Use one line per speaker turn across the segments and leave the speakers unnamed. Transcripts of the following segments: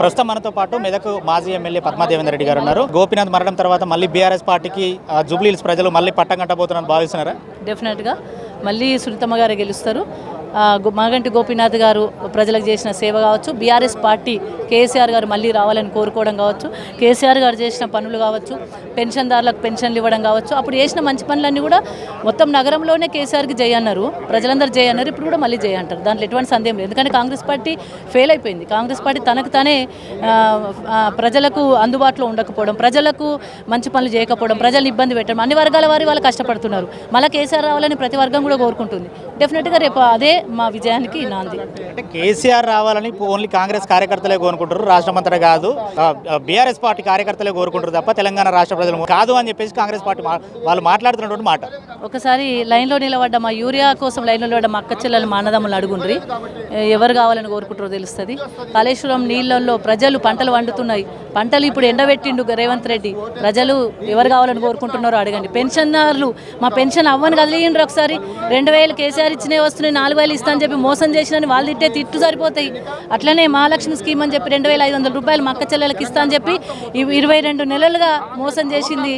ప్రస్తుతం మనతో పాటు మెదక్ మాజీ ఎమ్మెల్యే పద్మాదేవేంద్ర రెడ్డి గారు ఉన్నారు. గోపీనాథ్ మరణం తర్వాత మళ్ళీ బీఆర్ఎస్ పార్టీకి ఆ, జూబ్లీహిల్స్ ప్రజలు మళ్ళీ పట్టం కట్టబోతున్నారని భావిస్తున్నారా?
డెఫినెట్గా మళ్ళీ సునీతమ్మ గారే గెలుస్తారు. మాగంటి గోపీనాథ్ గారు ప్రజలకు చేసిన సేవ కావచ్చు బీఆర్ఎస్ పార్టీ కేసీఆర్ గారు మళ్ళీ రావాలని కోరుకోవడం కావచ్చు కేసీఆర్ గారు చేసిన పనులు కావచ్చు పెన్షన్దారులకు పెన్షన్లు ఇవ్వడం కావచ్చు అప్పుడు చేసిన మంచి పనులన్నీ కూడా మొత్తం నగరంలోనే కేసీఆర్కి జై అన్నారు. ప్రజలందరూ జై అన్నారు ఇప్పుడు కూడా మళ్ళీ జై అంటారు. దాంట్లో ఎటువంటి సందేహం లేదు. ఎందుకంటే కాంగ్రెస్ పార్టీ ఫెయిల్ అయిపోయింది. కాంగ్రెస్ పార్టీ తనకు తానే ప్రజలకు అందుబాటులో ఉండకపోవడం ప్రజలకు మంచి పనులు చేయకపోవడం ప్రజలు ఇబ్బంది పెట్టడం అన్ని వర్గాల వారి వాళ్ళు కష్టపడుతున్నారు. మళ్ళీ కేసీఆర్ రావాలని ప్రతి వర్గం కూడా కోరుకుంటుంది. డెఫినెట్గా రేపు అదే మా విజయానికి నాంది.
అంటే కేసీఆర్ రావాలని ఓన్లీ కాంగ్రెస్ కార్యకర్తలే కోరుకుంటారు రాష్ట్రం అంతటా కాదు. బీఆర్ఎస్ పార్టీ కార్యకర్తలే కోరుకుంటారు తప్ప తెలంగాణ రాష్ట్ర ప్రజలు కాదు అని చెప్పేసి కాంగ్రెస్ పార్టీ వాళ్ళు మాట్లాడుతున్నటువంటి మాట.
ఒకసారి లైన్లో నిలబడ్డ మా యూరియా కోసం లైన్లో నిలబడ్డ మా అక్క చెల్లెలు మా అన్నదమ్ములు అడుగుండ్రి. ఎవరు కావాలని కోరుకుంటారో తెలుస్తుంది. కాళేశ్వరం నీళ్ళల్లో ప్రజలు పంటలు వండుతున్నాయి. పంటలు ఇప్పుడు ఎండబెట్టిండు రేవంత్ రెడ్డి. ప్రజలు ఎవరు కావాలని కోరుకుంటున్నారో అడగండి. పెన్షన్దారులు మా పెన్షన్ అవ్వని కదిలిండ్రు ఒకసారి. రెండు వేలు కేసీఆర్ ఇచ్చినవి వస్తున్నాయి నాలుగు వేలు ఇస్తా అని చెప్పి మోసం చేసినని వాళ్ళు తిట్టే తిట్టు సరిపోతాయి. అట్లనే మహాలక్ష్మి స్కీమ్ అని చెప్పి రెండు వేల ఐదు వందల రూపాయలు మక్క చెల్లెలకు చెల్లెలకి ఇస్తా అని చెప్పి ఇరవై రెండు నెలలుగా మోసం చేసింది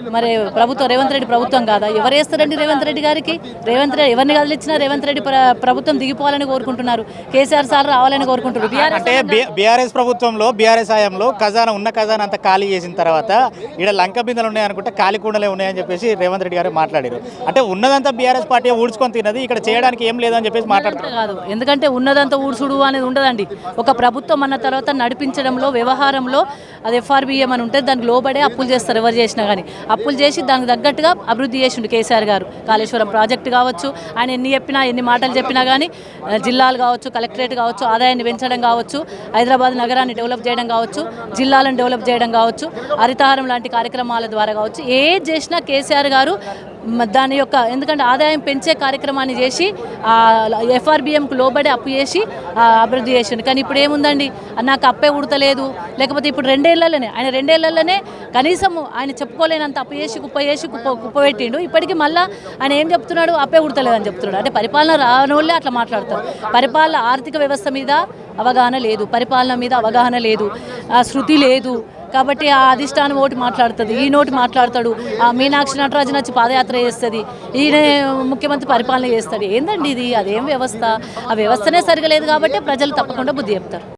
మరి ప్రభుత్వం రేవంత్ రెడ్డి ప్రభుత్వం కాదా? ఎవరు వేస్తారండి రేవంత్ రెడ్డి గారికి? రేవంత్ రెడ్డి ఎవరిని కదిలిచ్చినా రేవంత్ రెడ్డి ప్ర- ప్రభుత్వం దిగిపోవాలని కోరుకుంటున్నారు. కేసీఆర్ సార్ రావాలని కోరుకుంటున్నారు.
అంటే బీఆర్ఎస్ ప్రభుత్వంలో బీఆర్ఎస్ హయాంలో ఖజానా ఉన్న ఖజానా అంతా ఖాళీ చేసిన తర్వాత ఇక్కడ లంక బిందెలు ఉన్నాయనుకుంటే ఖాళీ కుండలే ఉన్నాయని చెప్పేసి రేవంత్ రెడ్డి గారు మాట్లాడారు. అంటే ఉన్నదంతా బీఆర్ఎస్ పార్టీ ఊడ్చుకొని తిన్నది ఇక్కడ చేయడానికి ఏం లేదని చెప్పేసి మాట్లాడుతున్నారు.
కాదు. ఎందుకంటే ఉన్నదంతా ఊడ్చుడు అనేది ఉండదండి. ఒక ప్రభుత్వం అన్న తర్వాత నడిపించడంలో వ్యవహారంలో అది ఎఫ్ఆర్బిఎం అని ఉంటుంది దానికి లోబడే అప్పులు చేస్తారు ఎవరు చేసినా కానీ. అప్పులు చేసి దానికి తగ్గట్టుగా అభివృద్ధి చేసిండు కేసీఆర్ గారు. కాళేశ్వరం ప్రాజెక్టు కావచ్చు ఆయన ఎన్ని చెప్పినా ఎన్ని మాటలు చెప్పినా కానీ జిల్లాలు కావచ్చు కలెక్టరేట్ కావచ్చు ఆదాయాన్ని పెంచడం కావచ్చు హైదరాబాద్ నగరాన్ని డెవలప్ చేయడం కావచ్చు జిల్లాలను డెవలప్ చేయడం కావచ్చు హరితహారం లాంటి కార్యక్రమాల ద్వారా కావచ్చు ఏ చేసినా కేసీఆర్ గారు దాని యొక్క ఎందుకంటే ఆదాయం పెంచే కార్యక్రమాన్ని చేసి ఎఫ్ఆర్బిఎంకు లోబడి అప్పు చేసి అభివృద్ధి చేసిండు. కానీ ఇప్పుడు ఏముందండి? నాకు అప్పే ఉడతలేదు. లేకపోతే ఇప్పుడు రెండేళ్ళలోనే ఆయన రెండేళ్ళలోనే కనీసం ఆయన చెప్పుకోలేనంత అప్పు చేసి కుప్ప చేసి కుప్ప కుప్పబెట్టిండు ఇప్పటికీ మళ్ళీ ఆయన ఏం చెప్తున్నాడు? అప్పే ఉడతలేదని చెప్తున్నాడు. అంటే పరిపాలన రానోళ్ళే అట్లా మాట్లాడతారు. పరిపాలన ఆర్థిక వ్యవస్థ మీద అవగాహన లేదు. పరిపాలన మీద అవగాహన లేదు. శృతి లేదు. కాబట్టి ఆ అధిష్టానం ఓటు మాట్లాడుతుంది ఈ నోటి మాట్లాడతాడు ఆ మీనాక్షి నటరాజన్ వచ్చి పాదయాత్ర చేస్తుంది ఈయన ముఖ్యమంత్రి పరిపాలన చేస్తాడు ఏందండి ఇది? అదేం వ్యవస్థ? ఆ వ్యవస్థనే సరిగా లేదు కాబట్టి ప్రజలు తప్పకుండా బుద్ధి చెప్తారు.